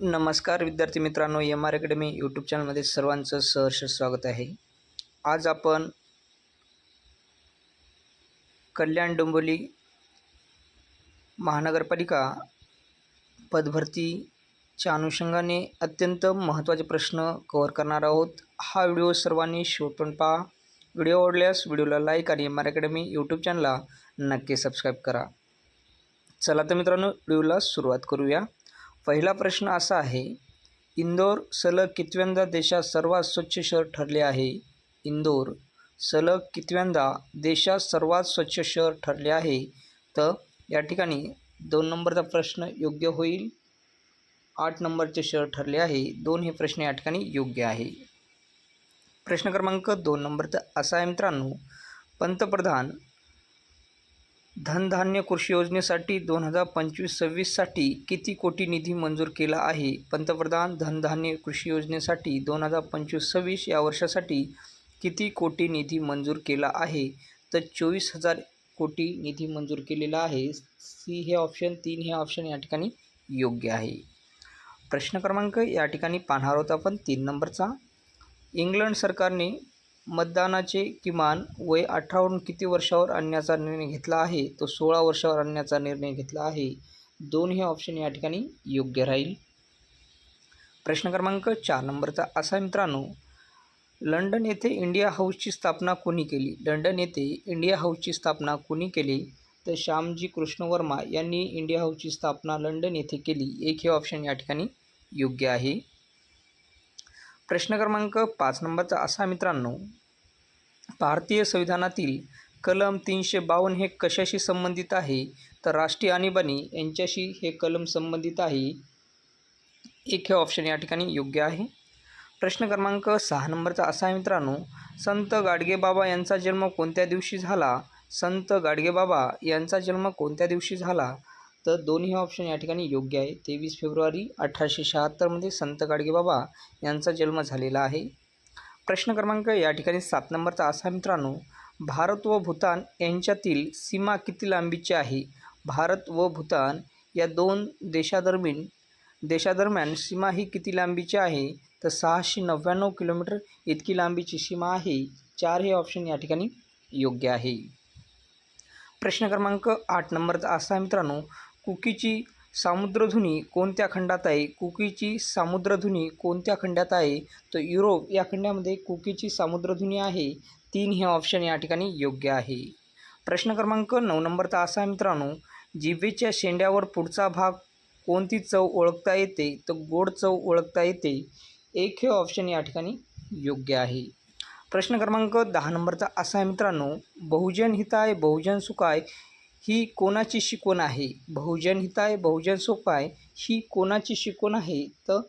नमस्कार विद्यार्थी मित्रांनो एम आर अकॅडमी यूट्यूब चॅनलमध्ये सर्वांचं सहर्ष स्वागत आहे. आज आपण कल्याण डोंबिवली महानगरपालिका पदभरतीच्या अनुषंगाने अत्यंत महत्त्वाचे प्रश्न कव्हर करणार आहोत. हा व्हिडिओ सर्वांनी शेवटपर्यंत पहा. व्हिडिओ आवडल्यास व्हिडिओला लाईक आणि एम आर अकॅडमी यूट्यूब चॅनलला नक्की सबस्क्राईब करा. चला तर मित्रांनो व्हिडिओला सुरुवात करूया. पहिला प्रश्न असा आहे इंदोर सलग कितव्यांदा देशात सर्वात स्वच्छ शहर ठरले आहे? इंदोर सलग कितव्यांदा देशात सर्वात स्वच्छ शहर ठरले आहे? तर या ठिकाणी दोन नंबरचा प्रश्न योग्य होईल. आठ नंबरचे शहर ठरले आहे. दोन हे प्रश्न या ठिकाणी योग्य आहे. प्रश्न क्रमांक दोन नंबरचा असा आहे मित्रांनो पंतप्रधान धनधान्य कृषी योजनेसाठी दोन हजार पंचवीस सव्वीससाठी किती कोटी निधी मंजूर केला आहे? पंतप्रधान धनधान्य कृषी योजनेसाठी दोन हजार पंचवीस सव्वीस या वर्षासाठी किती कोटी निधी मंजूर केला आहे? तर चोवीस हजार कोटी निधी मंजूर केलेला आहे. सी हे ऑप्शन तीन हे ऑप्शन या ठिकाणी योग्य आहे. प्रश्न क्रमांक या ठिकाणी पाहणार होता आपण. तीन नंबरचा. इंग्लंड सरकारने मतदानाचे किमान वय अठरावरून किती वर्षावर आणण्याचा निर्णय घेतला आहे? तो सोळा वर्षावर आणण्याचा निर्णय घेतला आहे. दोन हे ऑप्शन या ठिकाणी योग्य राहील. प्रश्न क्रमांक चार नंबरचा. असा मित्रांनो लंडन येथे इंडिया हाऊसची स्थापना कोणी केली? लंडन येथे इंडिया हाऊसची स्थापना कोणी केली? तर श्यामजी कृष्ण वर्मा यांनी इंडिया हाऊसची स्थापना लंडन येथे केली. एक हे ऑप्शन या ठिकाणी योग्य आहे. प्रश्न क्रमांक पाच नंबरचा असा मित्रांनो भारतीय संविधानातील कलम तीनशे बावन्न हे कशाशी संबंधित आहे? तर राष्ट्रीय आणीबाणी यांच्याशी हे कलम संबंधित आहे. एक हे ऑप्शन या ठिकाणी योग्य आहे. प्रश्न क्रमांक सहा नंबरचा असा आहे मित्रांनो संत गाडगेबाबा यांचा जन्म कोणत्या दिवशी झाला? संत गाडगेबाबा यांचा जन्म कोणत्या दिवशी झाला? तर दोन्ही ऑप्शन या ठिकाणी योग्य आहे. तेवीस फेब्रुवारी अठराशे शहात्तरमध्ये संत गाडगेबाबा यांचा जन्म झालेला आहे. प्रश्न क्रमांक या ठिकाणी सात नंबरचा असा मित्रांनो. भारत व भूतान यांच्यातील सीमा किती लांबीची आहे? भारत व भूतान या दोन देशादरम्यान देशादरम्यान सीमा ही किती लांबीची आहे? तर सहाशे नव्याण्णव किलोमीटर इतकी लांबीची सीमा आहे. चार हे ऑप्शन या ठिकाणी योग्य आहे. प्रश्न क्रमांक आठ नंबरचा असा मित्रांनो. कुकीची सामुद्रधुनी कोणत्या खंडात आहे? कुकीची सामुद्रधुनी कोणत्या खंडात आहे? तर युरोप या खंडामध्ये कुकीची सामुद्रधुनी आहे. तीन हे ऑप्शन या ठिकाणी योग्य आहे. प्रश्न क्रमांक नऊ नंबरचा असा आहे मित्रांनो जिभेच्या शेंड्यावर पुढचा भाग कोणती चव ओळखता येते? तर गोड चव ओळखता येते. एक हे ऑप्शन या ठिकाणी योग्य आहे. प्रश्न क्रमांक दहा नंबरचा असा आहे मित्रांनो बहुजन हिताय बहुजन सुखाय ही कोणाची शिकवण आहे? बहुजन हिताय बहुजन सोपाय ही कोणाची शिकवण आहे? तर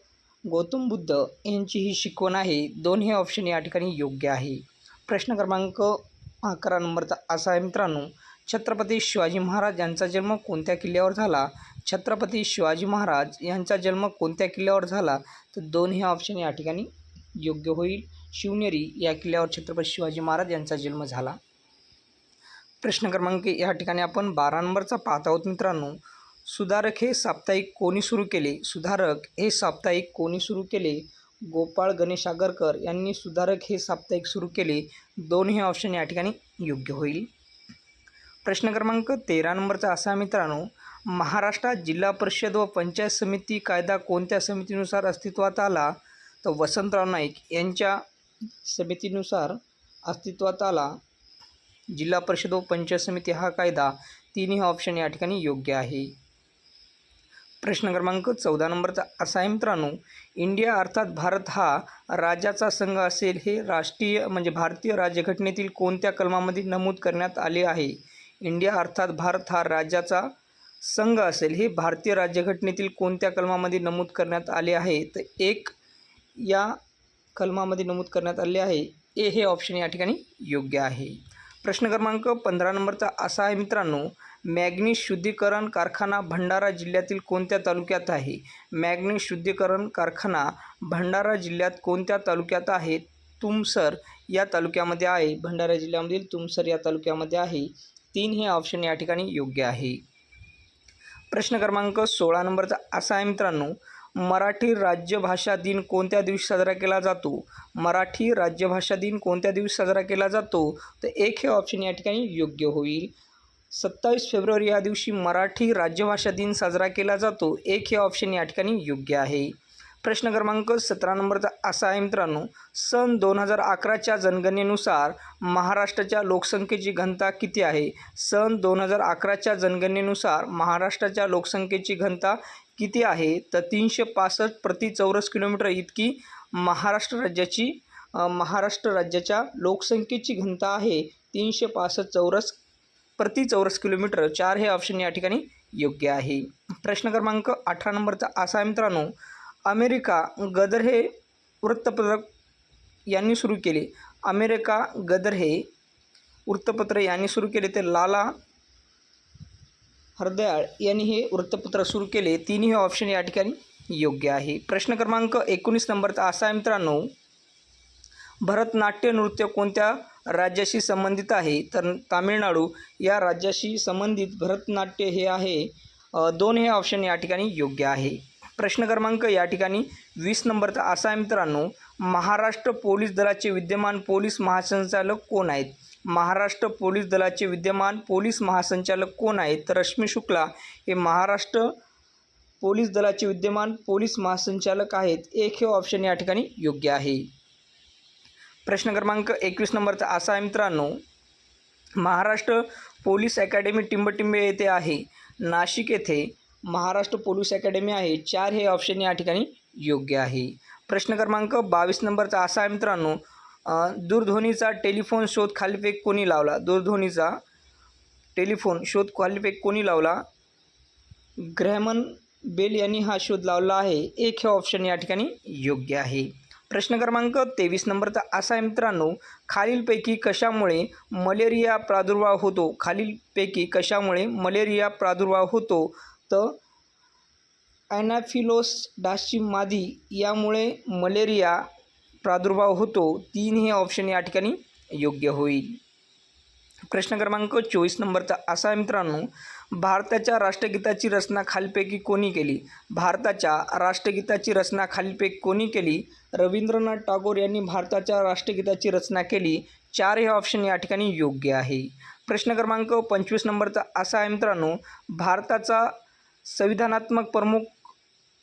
गौतम बुद्ध यांची ही शिकवण आहे. दोन हे ऑप्शन या ठिकाणी योग्य आहे. प्रश्न क्रमांक अकरा नंबरचा असा आहे मित्रांनो. छत्रपती शिवाजी महाराज यांचा जन्म कोणत्या किल्ल्यावर झाला? छत्रपती शिवाजी महाराज यांचा जन्म कोणत्या किल्ल्यावर झाला? तर दोन हे ऑप्शन या ठिकाणी योग्य होईल. शिवनेरी या किल्ल्यावर छत्रपती शिवाजी महाराज यांचा जन्म झाला. प्रश्न क्रमांक या ठिकाणी आपण बारा नंबरचा पाहत आहोत मित्रांनो. सुधारक हे साप्ताहिक कोणी सुरू केले? सुधारक हे साप्ताहिक कोणी सुरू केले? गोपाळ गणेश आगरकर यांनी सुधारक हे साप्ताहिक सुरू केले? दोन हे ऑप्शन या ठिकाणी योग्य होईल. प्रश्न क्रमांक तेरा नंबरचा असा आहे मित्रांनो. महाराष्ट्रात जिल्हा परिषद व पंचायत समिती कायदा कोणत्या समितीनुसार अस्तित्वात आला? तर वसंतराव नाईक यांच्या समितीनुसार अस्तित्वात आला. जिल्हा परिषद व पंचायत समिती हा कायदा तिन्ही ऑप्शन या ठिकाणी योग्य आहे. प्रश्न क्रमांक चौदा नंबरचा असा आहे मित्रांनो इंडिया अर्थात भारत हा राज्याचा संघ असेल हे राष्ट्रीय म्हणजे भारतीय राज्यघटनेतील कोणत्या कलमामध्ये नमूद करण्यात आले आहे? इंडिया अर्थात भारत हा राज्याचा संघ असेल हे भारतीय राज्यघटनेतील कोणत्या कलमामध्ये नमूद करण्यात आले आहे? तर एक या कलमामध्ये नमूद करण्यात आले आहे. ए हे ऑप्शन या ठिकाणी योग्य आहे. प्रश्न क्रमांक पंधरा नंबरचा असा आहे मित्रांनो मॅग्नीज शुद्धीकरण कारखाना भंडारा जिल्ह्यातील कोणत्या तालुक्यात आहे? मॅग्नीज शुद्धीकरण कारखाना भंडारा जिल्ह्यात कोणत्या तालुक्यात आहे? तुमसर या तालुक्यामध्ये आहे भंडारा जिल्ह्यामधील तुमसर या तालुक्यामध्ये आहे. तीन हे ऑप्शन या ठिकाणी योग्य आहे. प्रश्न क्रमांक सोळा नंबरचा असा आहे मित्रांनो मराठी राज्यभाषा दिन कोणत्या दिवशी साजरा केला जातो? मराठी राज्यभाषा दिन कोणत्या दिवशी साजरा केला जातो? तर एक हे ऑप्शन या ठिकाणी योग्य होईल. सत्तावीस फेब्रुवारी या दिवशी मराठी राज्यभाषा दिन साजरा केला जातो. एक हे ऑप्शन या ठिकाणी योग्य आहे. प्रश्न क्रमांक सतरा नंबरचा असा आहे मित्रांनो. सन दोन हजार अकराच्या जनगणनेनुसार महाराष्ट्राच्या लोकसंख्येची घनता किती आहे? सन दोन हजार अकराच्या जनगणनेनुसार महाराष्ट्राच्या लोकसंख्येची घनता किती आहे? तर तीनशे पासष्ट प्रति चौरस किलोमीटर इतकी महाराष्ट्र राज्याची महाराष्ट्र राज्याच्या लोकसंख्येची घनता आहे. तीनशे पासष्ट चौरस प्रति चौरस किलोमीटर. चार हे ऑप्शन या ठिकाणी योग्य आहे. प्रश्न क्रमांक अठरा नंबरचा असा आहे मित्रांनो अमेरिका गदर हे वृत्तपत्र यांनी सुरू केले. अमेरिका गदर हे वृत्तपत्र यांनी सुरू केले ते लाला हरदयाळ यांनी हे वृत्तपत्र सुरू केले. तिन्ही हे ऑप्शन या ठिकाणी योग्य आहे. प्रश्न क्रमांक एकोणीस नंबरचा असा आहे मित्रांनो. भरतनाट्य नृत्य कोणत्या राज्याशी संबंधित आहे? तर तामिळनाडू या राज्याशी संबंधित भरतनाट्य हे आहे. दोन हे ऑप्शन या ठिकाणी योग्य आहे. प्रश्न क्रमांक या ठिकाणी वीस नंबरचा असा आहे मित्रांनो. महाराष्ट्र पोलीस दलाचे विद्यमान पोलीस महासंचालक कोण आहेत? महाराष्ट्र पोलीस दलाचे विद्यमान पोलीस महासंचालक कोण आहेत? तर रश्मी शुक्ला हे महाराष्ट्र पोलीस दलाचे विद्यमान पोलीस महासंचालक आहेत. एक हे ऑप्शन या ठिकाणी योग्य आहे. प्रश्न क्रमांक एकवीस नंबरचा असा आहे मित्रांनो महाराष्ट्र पोलीस अकॅडमी टिंबटिंबे येथे आहे. नाशिक येथे महाराष्ट्र पोलीस अकॅडमी आहे. चार हे ऑप्शन या ठिकाणी योग्य आहे. प्रश्न क्रमांक बावीस नंबरचा असा आहे मित्रांनो दूरध्वनीचा टेलिफोन शोध खालीपैकी कोणी लावला? दूरध्वनीचा टेलिफोन शोध खालीपैकी कोणी लावला? ग्रॅमन बेल यांनी हा शोध लावला आहे. एक हे ऑप्शन या ठिकाणी योग्य आहे. प्रश्न क्रमांक तेवीस नंबरचा. असा आहे मित्रांनो खालीलपैकी कशामुळे मलेरिया प्रादुर्भाव होतो? खालीलपैकी कशामुळे मलेरिया प्रादुर्भाव होतो? तर ॲनाफिलोस डासची मादी यामुळे मलेरिया प्रादुर्भाव होतो तीन हे ऑप्शन या ठिकाणी योग्य होईल. प्रश्न क्रमांक चोवीस नंबरचा असा आहे मित्रांनो भारताच्या राष्ट्रगीताची रचना खालीलपैकी कोणी केली? भारताच्या राष्ट्रगीताची रचना खालीलपैकी कोणी केली? रवींद्रनाथ टागोर यांनी भारताच्या राष्ट्रगीताची रचना केली. चार हे ऑप्शन या ठिकाणी योग्य आहे. प्रश्न क्रमांक पंचवीस नंबरचा असा आहे मित्रांनो भारताचा संविधानात्मक प्रमुख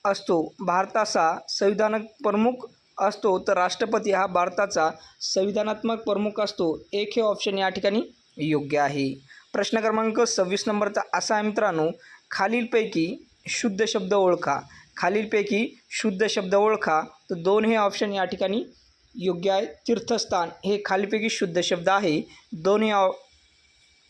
असतो. भारताचा संविधानक प्रमुख असतो तर राष्ट्रपती हा भारताचा संविधानात्मक प्रमुख असतो. एक हे ऑप्शन या ठिकाणी योग्य आहे. प्रश्न क्रमांक सव्वीस नंबरचा असा आहे मित्रांनो खालीलपैकी शुद्ध शब्द ओळखा. खालीलपैकी शुद्ध शब्द ओळखा. तर दोन हे ऑप्शन या ठिकाणी योग्य आहे. तीर्थस्थान हे खालीलपैकी शुद्ध शब्द आहे. दोन हे ऑ-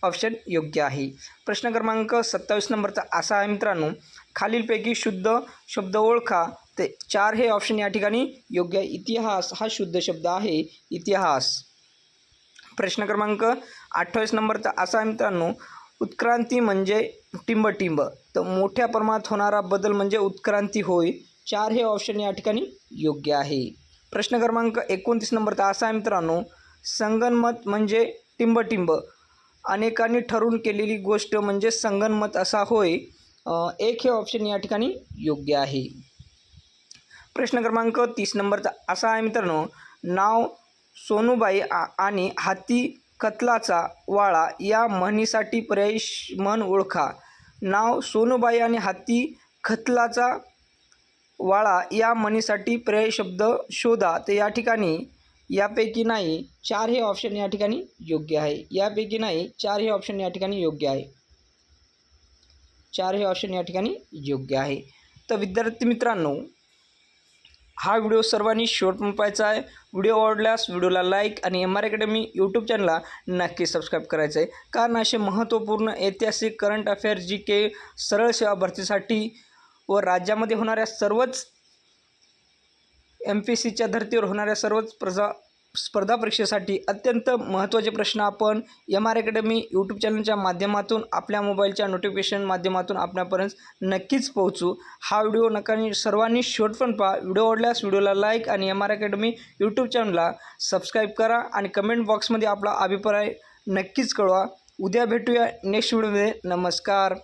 ऑप्शन योग्य आहे. प्रश्न क्रमांक सत्तावीस नंबरचा असा आहे मित्रांनो. खालीलपैकी शुद्ध शब्द ओळखा. ते चार हे ऑप्शन या ठिकाणी योग्य आहे. इतिहास हा शुद्ध शब्द आहे. इतिहास. प्रश्न क्रमांक अठ्ठावीस नंबरचा असा आहे मित्रांनो. उत्क्रांती म्हणजे टिंबटिंब. तर मोठ्या प्रमाणात होणारा बदल म्हणजे उत्क्रांती होय. चार हे ऑप्शन या ठिकाणी योग्य आहे. प्रश्न क्रमांक एकोणतीस नंबरचा असा आहे मित्रांनो. संगनमत म्हणजे टिंबटिंब. अनेकांनी ठरवून केलेली गोष्ट म्हणजे संगनमत असा होय. एक हे ऑप्शन या ठिकाणी योग्य आहे. प्रश्न क्रमांक तीस नंबरचा असा आहे मित्रांनो. नाव सोनूबाई आ- आणि हाती कतलाचा वाळा या म्हणीसाठी पर्यायी म्हण ओळखा. नाव सोनूबाई आणि हाती खतलाचा वाळा या म्हणीसाठी पर्याय शब्द शोधा. तर या ठिकाणी यापैकी नाही चार हे ऑप्शन या ठिकाणी योग्य आहे. यापैकी नाही चार हे ऑप्शन या ठिकाणी योग्य आहे. चार हे ऑप्शन या ठिकाणी योग्य आहे. तर विद्यार्थी मित्रांनो हा व्हिडिओ सर्वांनी शेवटपर्यंत पाहायचा आहे. व्हिडिओ आवडल्यास व्हिडिओला लाईक आणि एम आर अकॅडमी यूट्यूब चॅनलला नक्की सबस्क्राईब करायचं आहे. कारण असे महत्त्वपूर्ण ऐतिहासिक करंट अफेअर जी के सरळ सेवा भरतीसाठी व राज्यामध्ये होणाऱ्या सर्वच एम पी सीच्या धर्तीवर होणाऱ्या सर्वच प्रजा स्पर्धा परीक्षेसाठी अत्यंत महत्त्वाचे प्रश्न आपण एम आर अकॅडमी यूट्यूब चॅनलच्या माध्यमातून आपल्या मोबाईलच्या नोटिफिकेशन माध्यमातून आपल्यापर्यंत नक्कीच पोहोचू. हा व्हिडिओ नकानी सर्वांनी शेवटपर्यंत पहा. व्हिडिओ आवडल्यास व्हिडिओला लाईक आणि एम आर अकॅडमी यूट्यूब चॅनलला सबस्क्राईब करा आणि कमेंट बॉक्समध्ये आपला अभिप्राय नक्कीच कळवा. उद्या भेटूया नेक्स्ट व्हिडिओमध्ये नमस्कार.